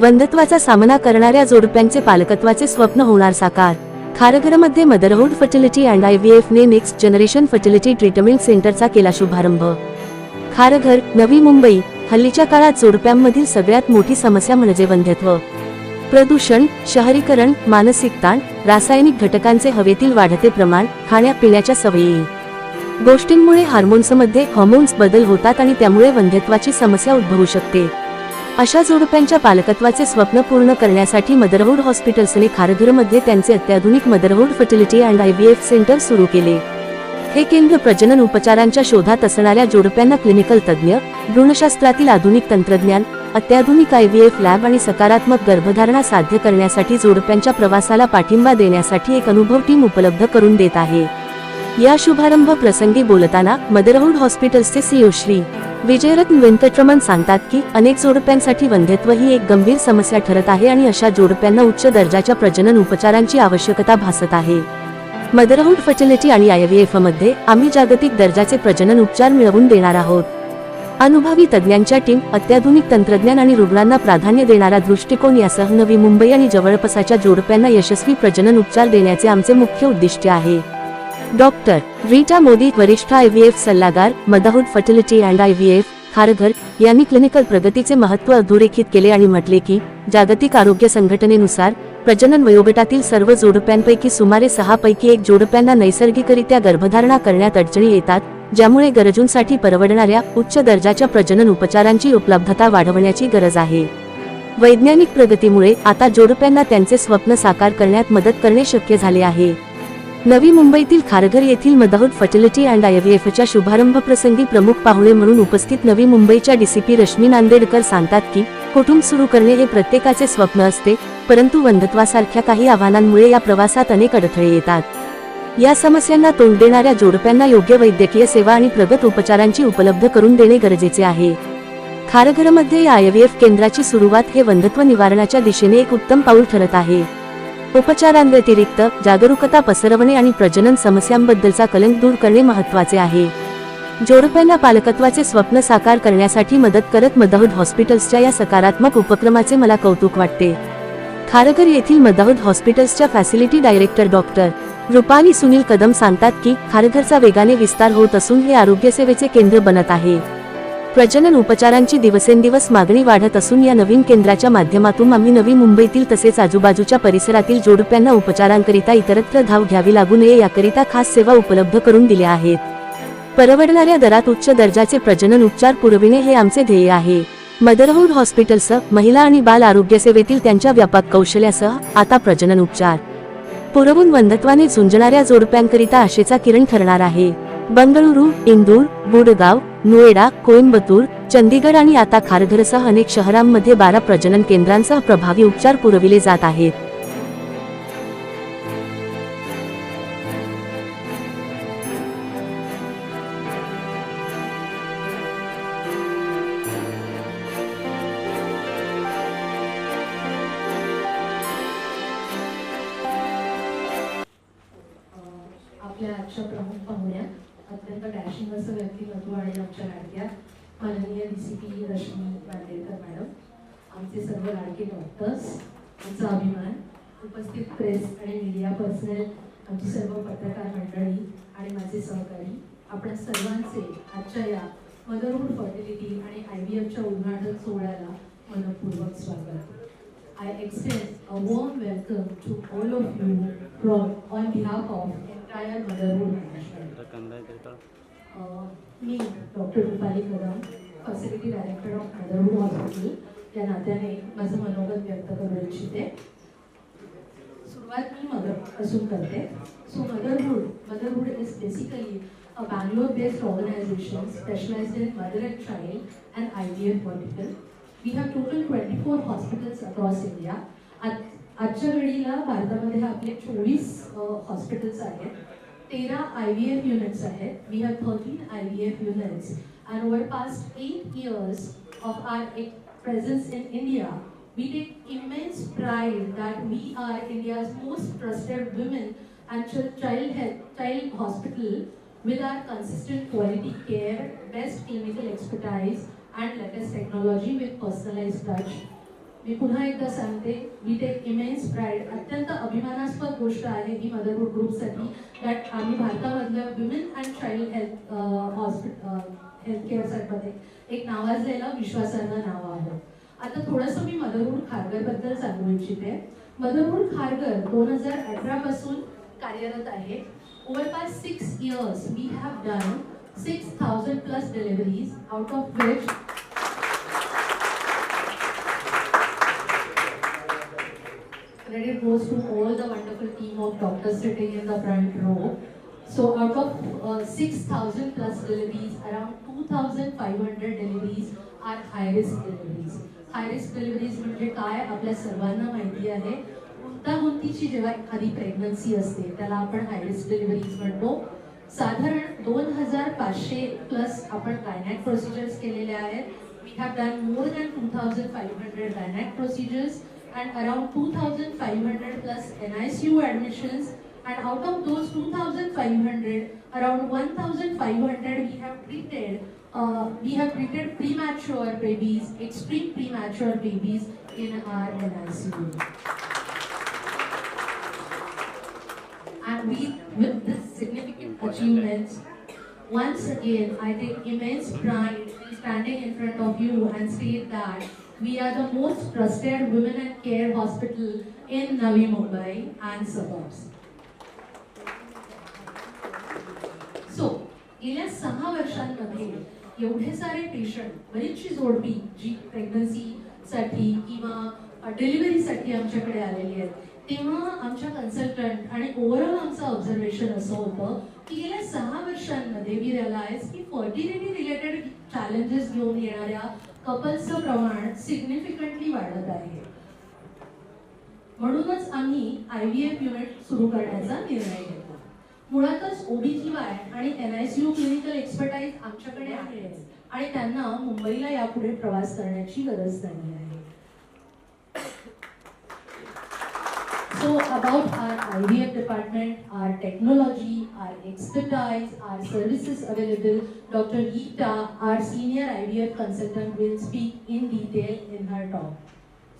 वंधत्वाचा सामना करणाऱ्या जोडप्यांचे पालकत्वाचे स्वप्न होणार साकार. खारघरमध्ये Motherhood fertility and I V F ने नेक्स्ट जनरेशन फर्टिलिटी ट्रीटमेंट सेंटरचा केला शुभारंभ. खारघर नवी मुंबई हल्लीच्या काळात जोडप्यांमधील सगळ्यात मोठी समस्या म्हणजे वंध्यत्व. प्रदूषण शहरीकरण मानसिक ताण रासायनिक घटकांचे हवेतील वाढते प्रमाण खाण्यापिण्याच्या सवयी. गोष्टींमुळे हार्मोन्समध्ये हॉर्मोन्स बदल होतात आणि त्यामुळे वंध्यत्वाची समस्या उद्भवू शकते. अशा जोडप्यांच्या पालकत्वाचे स्वप्न पूर्ण करण्यासाठी मदरहूड हॉस्पिटल्सने खारघरमध्ये त्यांचे अत्याधुनिक Motherhood fertility and I V F centre सुरू केले. हे केंद्र प्रजनन उपचारांच्या शोधात असणाऱ्या जोडप्यांना क्लिनिकल तज्ज्ञ भ्रूणशास्त्रातील आधुनिक तंत्रज्ञान अत्याधुनिक आय व्ही एफ लॅब आणि सकारात्मक गर्भधारणा साध्य करण्यासाठी जोडप्यांच्या प्रवासाला पाठिंबा देण्यासाठी एक अनुभव टीम उपलब्ध करून देत आहे. या शुभारंभ प्रसंगी बोलताना मदरहुड हॉस्पिटल्सचे सीओ श्री विजयरत्न व्यंकटरमण सांगतात की अनेक जोडप्यांसाठी वंध्यत्व ही एक गंभीर समस्या ठरत आहे आणि अशा जोडप्यांना उच्च दर्जाच्या प्रजनन उपचारांची आवश्यकता भासत आहे. मदरहुड फर्टिलिटी आणि आयव्हीएफमध्ये आम्ही जागतिक दर्जाचे प्रजनन उपचार मिळवून देणार आहोत. अनुभवी तज्ज्ञांच्या टीम अत्याधुनिक तंत्रज्ञान आणि रुग्णांना प्राधान्य देणारा दृष्टिकोन यासह नवी मुंबई आणि जवळपासच्या जोडप्यांना यशस्वी प्रजनन उपचार देण्याचे आमचे मुख्य उद्दिष्ट आहे. डॉक्टर रीटा मोदी वरिष्ठ आयव्हीएफ सल्लागार Motherhood fertility and IVF Kharghar यांनी क्लिनिकल प्रगतीचे महत्त्व अधोरेखित केले आणि म्हटले की जागतिक आरोग्य संघटनेनुसार प्रजनन वयोगटातील सर्व जोडप्यांपैकी सुमारे सहा पैकी एक जोडप्यांना नैसर्गिकरित्या गर्भधारणा करण्यात अडचणी येतात ज्यामुळे गरजूंसाठी परवडणाऱ्या उच्च दर्जाच्या प्रजनन उपचारांची उपलब्धता वाढवण्याची गरज आहे. वैज्ञानिक प्रगतीमुळे आता जोडप्यांना त्यांचे स्वप्न साकार करण्यात मदत करणे शक्य झाले आहे. नवी मुंबईतील खारघर येथील मदाहूद फर्टिलिटी अँड आयव्हीएफच्या शुभारंभ प्रसंगी प्रमुख पाहुणे म्हणून उपस्थित नवी मुंबईच्या डीसीपी रश्मी नांदेडकर सांगतात की कुटुंब सुरू करणे हे प्रत्येकाचे स्वप्न असते परंतु वंधत्वासारख्या काही आव्हानांमुळे या प्रवासात अनेक अडथळे येतात. या समस्यांना तोंड देणाऱ्या जोडप्यांना योग्य वैद्यकीय सेवा आणि प्रगत उपचारांची उपलब्ध करून देणे गरजेचे आहे. खारघरमध्ये या आयव्हीएफ केंद्राची सुरुवात हे वंधत्व निवारणाच्या दिशेने एक उत्तम पाऊल ठरत आहे. उपचारांव्यतिरिक्त जागरूकता पसरवणे आणि प्रजनन समस्यांबद्दलचा कलंक दूर करणे महत्त्वाचे आहे. जोडप्यांना पालकत्वाचे स्वप्न साकार करण्यासाठी मदत करत मदाहूद हॉस्पिटल्सच्या या सकारात्मक उपक्रमाचे मला कौतुक वाटते. खारघर येथील मदाहूद हॉस्पिटल्सच्या facility director doctor Rupali Sunil Kadam सांगतात की खारघरचा वेगाने विस्तार होत असून हे आरोग्यसेवेचे केंद्र बनत आहे. प्रजनन उपचारांची दिवसेंदिवस मागणी वाढत असून या नवीन केंद्राच्या माध्यमातून आम्ही नवी मुंबईतील तसेच आजूबाजूच्या परिसरातील जोडप्यांना उपचारांकरिता इतरत्र धाव घ्यावी लागू नये याकरिता खास सेवा उपलब्ध करून दिल्या आहेत. परवडणाऱ्या दरात उच्च दर्जाचे प्रजनन उपचार पुरविणे हे आमचे ध्येय आहे. मदरहूड हॉस्पिटलसह महिला आणि बाल आरोग्य सेवेतील त्यांच्या व्यापक कौशल्यासह आता प्रजनन उपचार. पुरवून वंधत्वाने झुंजणाऱ्या जोडप्यांकरिता आशेचा किरण ठरणार आहे. बंगळुरू इंदूर गुडगाव नोएडा कोइंबतूर चंदीगड आणि आता खारघरसह अनेक शहरांमध्ये बारा प्रजनन केंद्रांसह प्रभावी उपचार पुरविले जात आहेत. आपल्या आजच्या प्रमुख पाहुण्या अत्यंत डॅशिंग असं व्यक्तिमत्व आणि आमच्या लाडक्या माननीय D C P Rashmi Nandedkar madam आमचे सर्व लाडके डॉक्टर्स आमचा अभिमान उपस्थित प्रेस आणि मीडिया पर्सनल आमची सर्व पत्रकार मंडळी आणि माझे सहकारी आपण सर्वांचे आजच्या या मदरहूड फर्टिलिटी आणि आय व्ही एफच्या उद्घाटन सोहळ्याला मनपूर्वक स्वागत I access a warm welcome to all of you from on behalf of entire Motherhood Management. Me doctor Rupali Kadam facility director of Motherhood hospital या नात्याने माझं मनोगत व्यक्त करू इच्छिते. सुरुवात मी मदर असून करते. So Motherhood Motherhood is basically a Bangalore based organisation specialised in mother and child and I V F vertical we have total twenty four hospitals across India आजच्या घडीला भारतामध्ये आपले चोवीस हॉस्पिटल्स आहेत. तेरा आय व्ही एफ़ युनिट्स आहेत we have thirteen I V F units and over past eight years of our presence in India, we take immense pride that we are India's most trusted women and child health, child hospital with our consistent quality care, best clinical expertise, and latest technology with personalized touch. मी पुन्हा एकदा सांगते we take immense pride अत्यंत अभिमानास्पद गोष्ट आहे ही motherhood ग्रुपसाठी that आम्ही भारतामधल्या women and child health hospital health care सेटमध्ये एक नावाजलेलं विश्वासार्ह नाव आहे. आता थोडंसं मी मदरहूड खारगरबद्दल सांगू इच्छिते. मदरहूड खारगर दोन हजार अठरा पासून कार्यरत आहे. Over past six years we have done six thousand plus deliveries out of which of doctors sitting in the front row. So out of uh, 6,000 plus deliveries, around 2,500 deliveries are high risk deliveries. High risk deliveries म्हणजे काय? आपल्या सर्वांना माहिती आहे. गुंतागुंतीची जेव्हा एखादी pregnancy असते त्याला आपण हायरिस्क डिलिव्हरीज म्हणतो. साधारण दोन हजार पाचशे प्लस आपण गायनॅक प्रोसिजर्स केलेले आहेत. We have done more than two thousand five hundred gynaec procedures and around 2,500 plus NICU admissions. And out of those 2,500 around 1,500 we have treated uh, we have treated premature babies extreme premature babies in our NICU and we with this significant achievements once again I take immense pride in standing in front of you and state that we are the most trusted women and care hospital in Navi Mumbai and suburbs. So गेल्या सहा वर्षांमध्ये एवढे सारे patient बरीचशी जोडपी जी प्रेग्नन्सीसाठी किंवा डिलिव्हरीसाठी आमच्याकडे आलेली आहेत तेव्हा आमच्या कन्सल्टंट आणि ओव्हरऑल आमचं ऑब्झर्वेशन असं होतं की गेल्या सहा वर्षांमध्ये मी रिअलाइज की फर्टिलिटी रिलेटेड चॅलेंजेस घेऊन येणाऱ्या कपल्सचं प्रमाण सिग्निफिकंटली वाढत आहे. म्हणूनच आम्ही आय व्ही एफ युनिट सुरू करण्याचा निर्णय घेतला. मुळातच ओबीजीवाय आणि N I C U clinical expertise आमच्याकडे आहे आणि त्यांना मुंबईला यापुढे प्रवास करण्याची गरज नाही आहे. So about IVF department, our technology, our expertise, our services available, Dr. Geeta, our senior IVF consultant will speak in detail in her talk.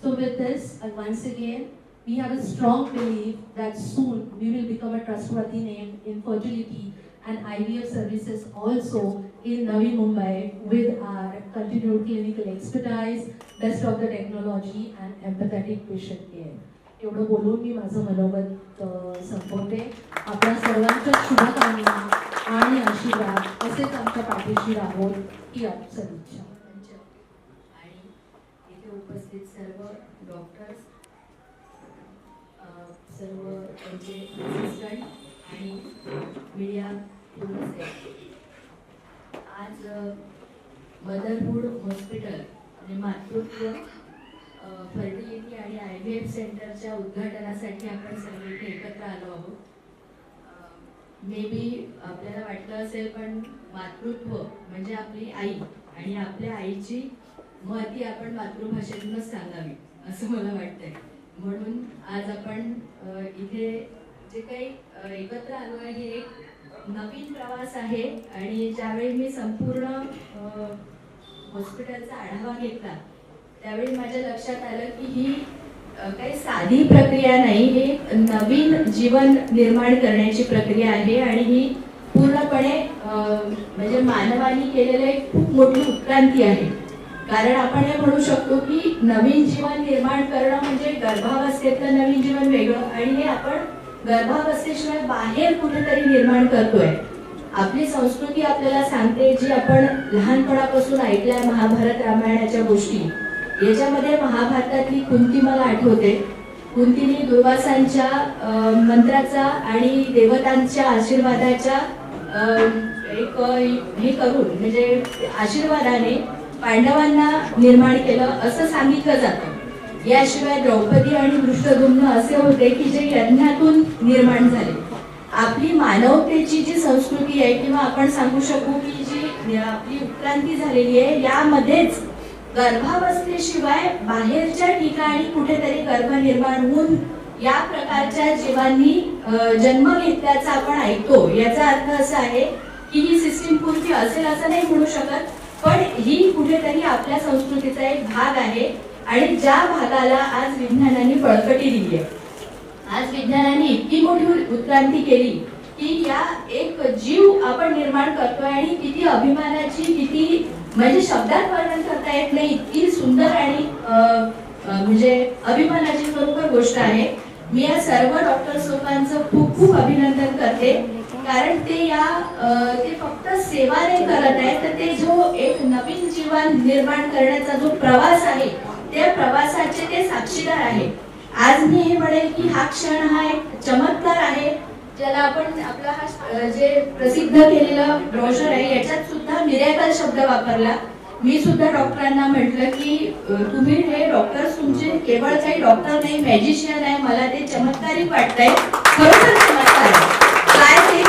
So with this, and once again, we have a strong belief that soon we will become a trustworthy name in fertility and IVF services also in Navi Mumbai with our continued clinical expertise, best of the technology and empathetic patient care. एवढं बोलून मी माझं मनोगत संपवते. आपल्या सर्वांच्या शुभकामना आणि आशीर्वाद असेच आमच्या पाठीशी राहोत ही आपण इच्छा आणि इथे उपस्थित सर्व डॉक्टर्स सर्व त्यांचे असिस्टंट आणि मीडिया आज मदरहूड हॉस्पिटल आणि मातृत्व फर्टिलिटी आणि आय व्ही एफ सेंटरच्या उद्घाटनासाठी आपण सर्व इथे एकत्र आलो आहोत. मे बी आपल्याला वाटलं असेल पण मातृत्व म्हणजे आपली आई आणि आपल्या आईची महती आपण मातृभाषेतूनच सांगावी असं मला वाटतंय. म्हणून आज आपण इथे जे काही एकत्र आलो आहे हे एक नवीन प्रवास आहे आणि ज्यावेळी मी संपूर्ण हॉस्पिटलचा आढावा घेतला त्यावेळी माझ्या लक्षात आलं की ही काही साधी प्रक्रिया नाही हे नवीन जीवन निर्माण करण्याची प्रक्रिया आहे आणि ही पूर्णपणे म्हणजे मानवाने केलेलं एक खूप मोठी उत्क्रांती आहे. कारण आपण हे म्हणू शकतो की नवीन जीवन निर्माण करणं म्हणजे गर्भावस्थेतलं नवीन जीवन वेगळं आणि हे आपण गर्भावस्थेशिवाय बाहेर कुठेतरी निर्माण करतोय. आपली संस्कृती आपल्याला सांगते जी आपण लहानपणापासून ऐकल्या महाभारत रामायणाच्या गोष्टी. याच्यामध्ये महाभारतातली कुंती मला आठवते. कुंतीने दुर्वासांच्या मंत्राचा आणि देवतांच्या आशीर्वादाच्या एक हे करून म्हणजे आशीर्वादाने पांडवांना निर्माण केलं असं सांगितलं जातं. याशिवाय द्रौपदी आणि दृष्टधुम्न असे होते की जे यज्ञातून निर्माण झाले. आपली मानवतेची जी संस्कृती आहे किंवा आपण सांगू शकू की जी आपली उत्क्रांती झालेली आहे यामध्येच गर्भावस्थेशिवाय बाहेरच्या ठिकाणी कुठेतरी गर्भ निर्माण होऊन या प्रकारच्या जीवांनी जन्म घेतल्याचा आपण ऐकतो. याचा अर्थ असा आहे की ही सिस्टीम पूर्वी असेल असं नाही म्हणू शकत पण ही कुठेतरी आपल्या संस्कृतीचा एक भाग आहे आणि ज्या भागाला आज विज्ञानाने बळकटी दिली आहे. आज विज्ञानाने इतकी मोठी उत्क्रांती केली की या एक जीव आपण निर्माण करतोय आणि किती अभिमानाची किती म्हणजे शब्दात वर्णन करता येत नाही इतकी सुंदर आणि म्हणजे अभिमानाची बरोबर गोष्ट आहे. मी या सर्व डॉक्टर लोकांचं खूप खूप अभिनंदन करते. कारण ते या ते फक्त सेवा नाही करत आहे तर ते जो एक नवीन जीवन निर्माण करण्याचा जो प्रवास आहे त्या प्रवासाचे ते साक्षीदार आहे. आज मी हे म्हणेल की हा क्षण हा एक चमत्कार आहे. ज्याला आपण आपला हा जे प्रसिद्ध केलेला ब्रोशर आहे याच्यात सुद्धा मिरॅकल शब्द वापरला. मी सुद्धा डॉक्टरांना म्हटलं की तुम्ही हे डॉक्टर तुमचे केवळ काही डॉक्टर नाही मॅजिशियन आहे मला ते चमत्कारिक वाटतंय. खरोखर चमत्कार काय ते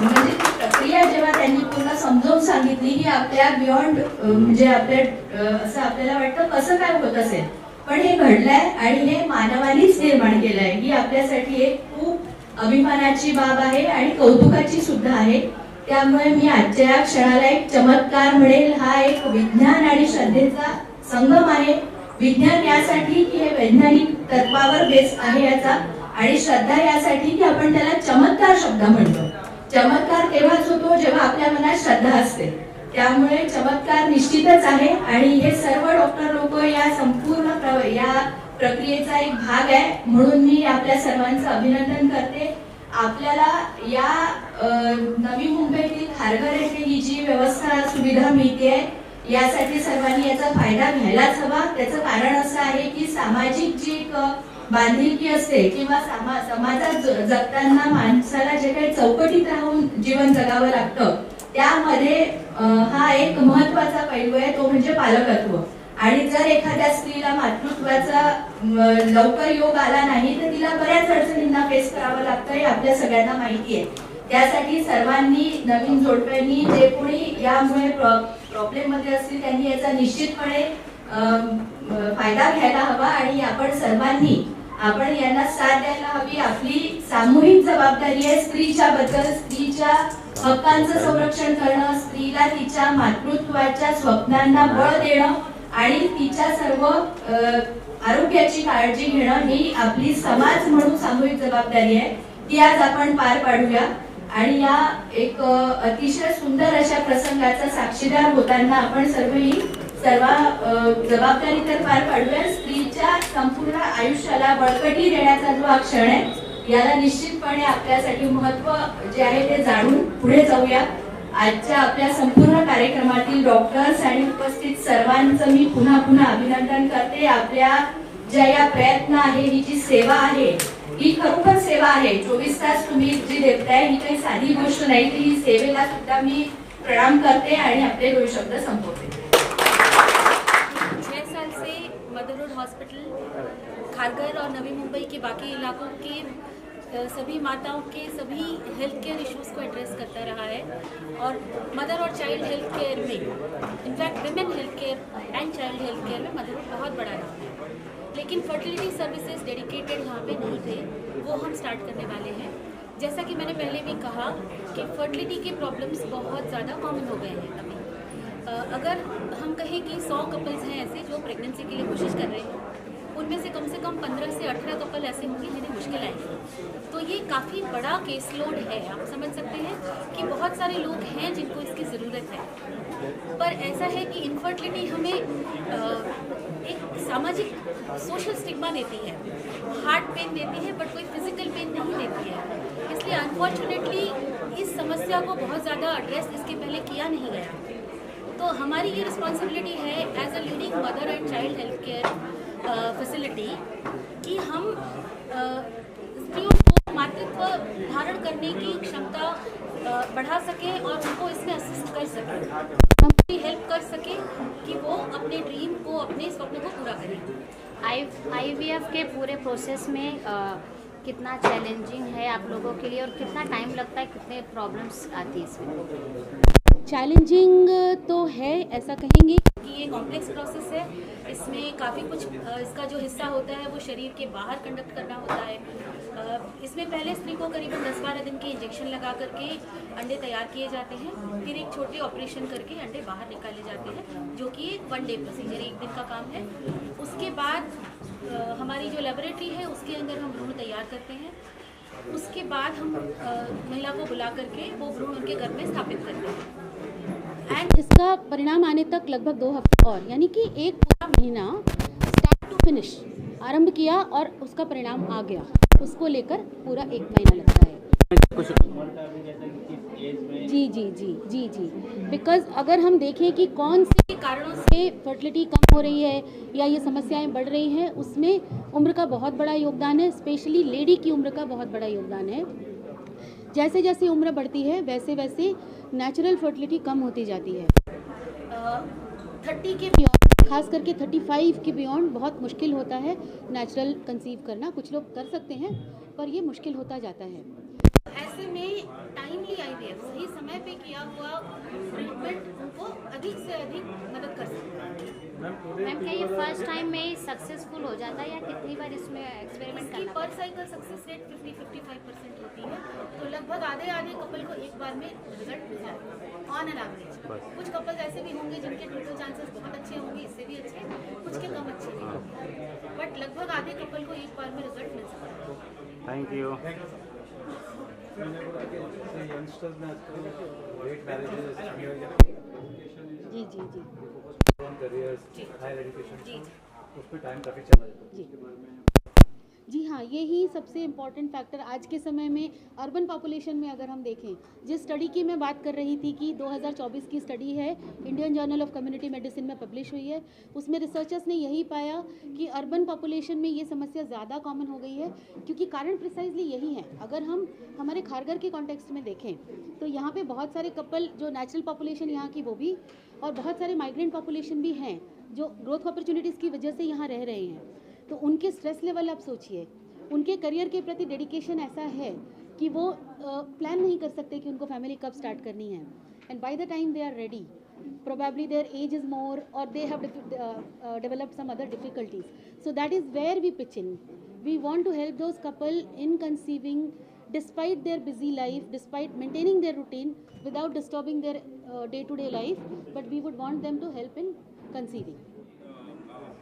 म्हणजे प्रक्रिया जेव्हा त्यांनी पूर्ण समजावून सांगितली की आपल्या बियॉन्ड म्हणजे आपल्या असं आपल्याला वाटतं कसं काय होत असेल. पण हे घडलंय आणि हे मानवानीच निर्माण केलंय. ही आपल्यासाठी एक अभिमानाची बाब आहे आणि कौतुकाची सुद्धा आहे. त्यामुळे मी आजच्या या क्षणाला एक चमत्कार म्हणेल. हा एक विज्ञान आणि श्रद्धेचा संगम आहे. विज्ञान यासाठी की हे वैज्ञानिक तत्वावर बेस आहे याचा आणि श्रद्धा यासाठी की आपण त्याला चमत्कार शब्द म्हणतो. चमत्कार तेव्हाच होतो जेव्हा आपल्या मनात श्रद्धा असते. त्यामुळे चमत्कार निश्चितच आहे आणि हे सर्व डॉक्टर लोक या संपूर्ण या प्रक्रियेचा एक भाग आहे. म्हणून मी आपल्या सर्वांचं अभिनंदन करते. आपल्याला या नवी मुंबईतील खारघर येथे ही जी व्यवस्था सुविधा मिळते यासाठी सर्वांनी याचा फायदा घ्यायलाच हवा. त्याचं कारण असं आहे की सामाजिक जी एक बांधिलकी असते किंवा सामा समाजात जगताना माणसाला जे काही चौकटीत राहून जीवन जगावं लागतं त्यामध्ये हा एक महत्त्वाचा पैलू आहे तो म्हणजे पालकत्व. आणि जर एखाद्या स्त्रीला मातृत्वाचा लवकर योग आला नाही तर तिला बऱ्याच अडचणींना फेस करावं लागतं हे आपल्या सगळ्यांना माहिती आहे. त्यासाठी सर्वांनी नवीन जोडप्यांनी जे कोणी यामुळे प्रॉब्लेममध्ये असतील त्यांनी याचा निश्चितपणे फायदा घ्यायला हवा आणि आपण सर्वांनी आपण यांना साथ द्यायला हवी. आपली सामूहिक जबाबदारी आहे स्त्रीच्या बद्दल स्त्रीच्या हक्कांचं संरक्षण करणं स्त्रीला तिच्या मातृत्वाच्या स्वप्नांना बळ देणं आणि तिच्या सर्व आरोग्याची काळजी घेणं ही आपली समाज म्हणून सामूहिक जबाबदारी आहे. ती आज आपण पार पाडूया. आणि या एक अतिशय सुंदर अशा प्रसंगाचा साक्षीदार होताना आपण सर्व ही सर्व जबाबदारी तर पार पाडूया. स्त्रीच्या संपूर्ण आयुष्याला बळकटी देण्याचा जो हा क्षण आहे याला निश्चितपणे आपल्यासाठी महत्त्व जे आहे ते जाणून पुढे जाऊया. आजच्या आपल्या संपूर्ण कार्यक्रमातील डॉक्टर्स आणि उपस्थित सर्वांचं मी पुन्हा पुन्हा अभिनंदन करते. आपल्या ज्या या प्रयत्न आहे ही जी सेवा आहे ही खरोखर सेवा आहे. चोवीस तास तुम्ही जी देताय ही काही साधी गोष्ट नाही तर ही सेवेला सुद्धा मी प्रणाम करते आणि आपले दोन शब्द संपवते. छः मदर रोड हॉस्पिटल खारघर और नवी मुंबई के बाकी इलाकों की सभी माताओं के सभी हेल्थ केयर इश्यूज़ को एड्रेस करता रहा है और मदर और चाइल्ड हेल्थ केयर में in fact women health care and child health care में मदर बहुत बड़ा नाम है। लेकिन फर्टिलिटी सर्विसेज़ डेडिकेटेड यहाँ पे नहीं थे, वो हम स्टार्ट करने वाले हैं। जैसा कि मैंने पहले भी कहा कि फर्टिलिटी के प्रॉब्लम्स बहुत ज़्यादा कॉमन हो गए हैं अभी। अगर हम कहें कि सौ कपल्स हैं ऐसे जो प्रेगनेंसी के लिए कोशिश कर रहे हैं उनमें से कम से कम 15 से 18 कपल ऐसे होंगे जिन्हें मुश्किल आएगी। तो ये काफ़ी बड़ा केस लोड है आप समझ सकते हैं कि बहुत सारे लोग हैं जिनको इसकी ज़रूरत है। पर ऐसा है कि इनफर्टिलिटी हमें अ, एक सामाजिक सोशल स्टिग्मा देती है। हार्ट पेन देती है बट कोई फ़िज़िकल पेन नहीं देती है। इसलिए अनफॉर्चुनेटली इस समस्या को बहुत ज़्यादा एड्रेस इसके पहले किया नहीं गया। तो हमारी ये रिस्पॉन्सिबिलिटी है as a leading mother and child health care facility कि हम अ, स्त्रियों को मातृत्व धारण करने की क्षमता बढ़ा सकें और उनको इसमें असिस्ट कर सकें। उनकी हेल्प कर सकें कि वो अपने ड्रीम को अपने स्वप्न को पूरा करें। आई आईवीएफ के पूरे प्रोसेस में अ, कितना चैलेंजिंग है आप लोगों के लिए और कितना टाइम लगता है कितने प्रॉब्लम्स आती है इसमें? चैलेंजिंग तो है ऐसा कहेंगे ये कॉम्प्लेक्स प्रोसेस है। इसमें काफ़ी कुछ इसका जो हिस्सा होता है वो शरीर के बाहर कंडक्ट करना होता है। इसमें पहले स्त्री को करीबन दस बारह दिन के इंजेक्शन लगा करके अंडे तैयार किए जाते हैं। फिर एक छोटे ऑपरेशन करके अंडे बाहर निकाले जाते हैं, जो कि एक वन डे प्रोसीजर एक दिन का काम है। उसके बाद हमारी जो लेबोरेटरी है, उसके अंदर हम भ्रूण तैयार करते हैं। उसके बाद हम महिला को बुला करके वो भ्रूण उनके घर में स्थापित करते हैं। एंड इसका परिणाम आने तक लगभग दो हफ़्ते और यानी कि एक पूरा महीना स्टार्ट टू फिनिश आरंभ किया और उसका परिणाम आ गया। उसको लेकर पूरा एक महीना लगता है। जी जी जी जी जी। बिकॉज़ अगर हम देखें कि कौन से कारणों से फर्टिलिटी कम हो रही है या ये समस्याएँ बढ़ रही हैं उसमें उम्र का बहुत बड़ा योगदान है स्पेशली लेडी की उम्र का बहुत बड़ा योगदान है। जैसे जैसे उम्र बढ़ती है वैसे वैसे नेचुरल फर्टिलिटी कम होती जाती है। थर्टी के बियॉन्ड खास करके थर्टी फाइव के बियॉन्ड बहुत मुश्किल होता है नेचुरल कंसीव करना कुछ लोग कर सकते हैं पर ये मुश्किल होता जाता है। ऐसे में टाइमली आईवीएफ सही समय पे किया हुआ ट्रीटमेंट उनको अधिक से अधिक मदद कर सकता है। मैम क्या ये फ़र्स्ट टाइम में सक्सेसफुल हो जाता है या कितनी बार इसमें एक्सपेरिमेंट करना पर साइकिल सक्सेस रेट 50 55 परसेंट होती है। तो लगभग आधे आधे कपल को एक बार में रिज़ल्ट मिल जाता है ऑन एन एवरेज कुछ कपल ऐसे भी होंगे जिनके टोटल चांसेस बहुत अच्छे होंगे इससे भी अच्छे कुछ के कम अच्छे भी होंगे। बट लगभग आधे कपल को एक बार में रिज़ल्ट मिल सकता है। थैंक यू जी जी जी। करियर्स हायर एजुकेशन जी। उस पर टाइम काफ़ी चला जाता है। जी हाँ यही सबसे इंपॉर्टेंट फैक्टर आज के समय में अर्बन पॉपुलेशन में अगर हम देखें, जिस स्टडी की मैं बात कर रही थी कि 2024 की स्टडी है Indian journal of community medicine में पब्लिश हुई है। उसमें रिसर्चर्स ने यही पाया कि अर्बन पॉपुलेशन में ये समस्या ज़्यादा कॉमन हो गई है, क्योंकि कारण प्रिसाइजली यही है। अगर हम हमारे खारगर के कॉन्टेक्स्ट में देखें तो यहाँ पर बहुत सारे कपल जो नेचुरल पॉपुलेशन यहाँ की वो भी, और बहुत सारे माइग्रेंट पॉपुलेशन भी हैं, जो ग्रोथ अपॉर्चुनिटीज़ की वजह से यहाँ रह रहे हैं। तो उनके स्ट्रेस लेवल आप सोचिए। उनके करियर के प्रति डेडिकेशन ऐसा है कि वो प्लान नहीं कर सकते कि उनको फैमिली कब स्टार्ट करनी है। And by the time they are ready probably their age is more or they have develop some other difficulties so that is where we pitch in we want to help those couple in conceiving despite their busy life despite maintaining their routine without disturbing their day to day life but we would want them to help in conceiving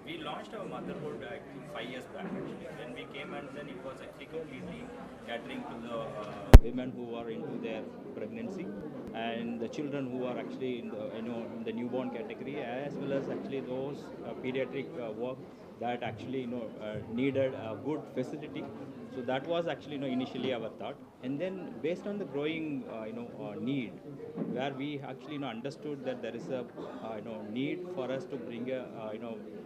we launched our motherhood I think five years back actually. When we came and then it was actually completely catering to the uh, women who are into their pregnancy and the children who are actually in the you know in the newborn category as well as actually those uh, pediatric uh, work that actually you know uh, needed a good facility. So that was actually you know initially our thought, and then based on the growing uh, you know uh, need, where we actually you know understood that there is a uh, you know need for us to bring a uh, you know uh, uh,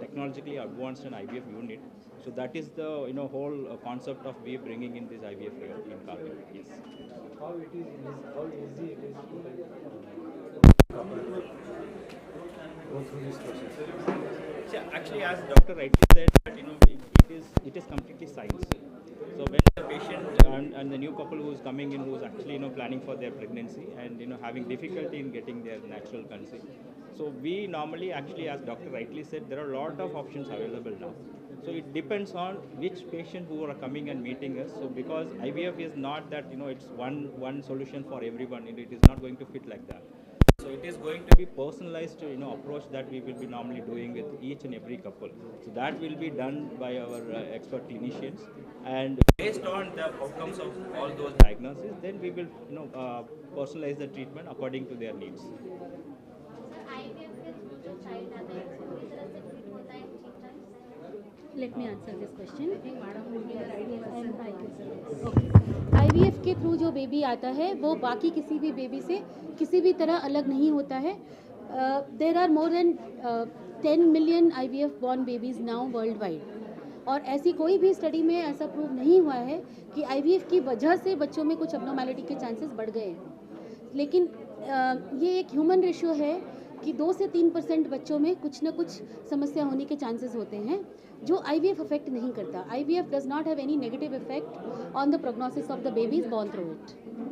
technologically advanced an IVF unit. So that is the you know whole uh, concept of we bringing in this IVF here in Kargil. Yes. how it is how easy it is to go through this process So actually, as Dr. rightly said, that you know it, is it is completely science. So when the patient and, and the new couple who is coming in, who is actually you know planning for their pregnancy and you know having difficulty in getting their natural conceive, so we normally actually, as Dr. rightly said, there are a lot of options available now. So it depends on which patient who are coming and meeting us. So because IVF is not that you know it's one one solution for everyone. It, it is not going to fit like that. So it is going to be personalized, you know, approach that we will be normally doing with each and every couple. So that will be done by our uh, expert clinicians, and based on the outcomes of all those diagnoses, then we will, you know, uh, personalize the treatment according to their needs. Sir IVF K through जो child आता है पूरी तरह से fit होता है ठीक ठाक। Let me answer this question. IVF K through जो baby आता है वो बाकी किसी भी बेबी से किसी भी तरह अलग नहीं होता है। There are more than ten million I V F born babies now world wide और ऐसी कोई भी स्टडी में ऐसा प्रूव नहीं हुआ है कि आईवीएफ की वजह से बच्चों में कुछ अपनोमैलिटी के चांसेस बढ़ गए हैं। लेकिन अ, ये एक ह्यूमन रेशियो है कि दो से तीन परसेंट बच्चों में कुछ ना कुछ समस्या होने के चांसेस होते हैं, जो आई वी एफ़ अफेक्ट नहीं करता। I V F does not have any negative effect on the prognosis of the babies born through it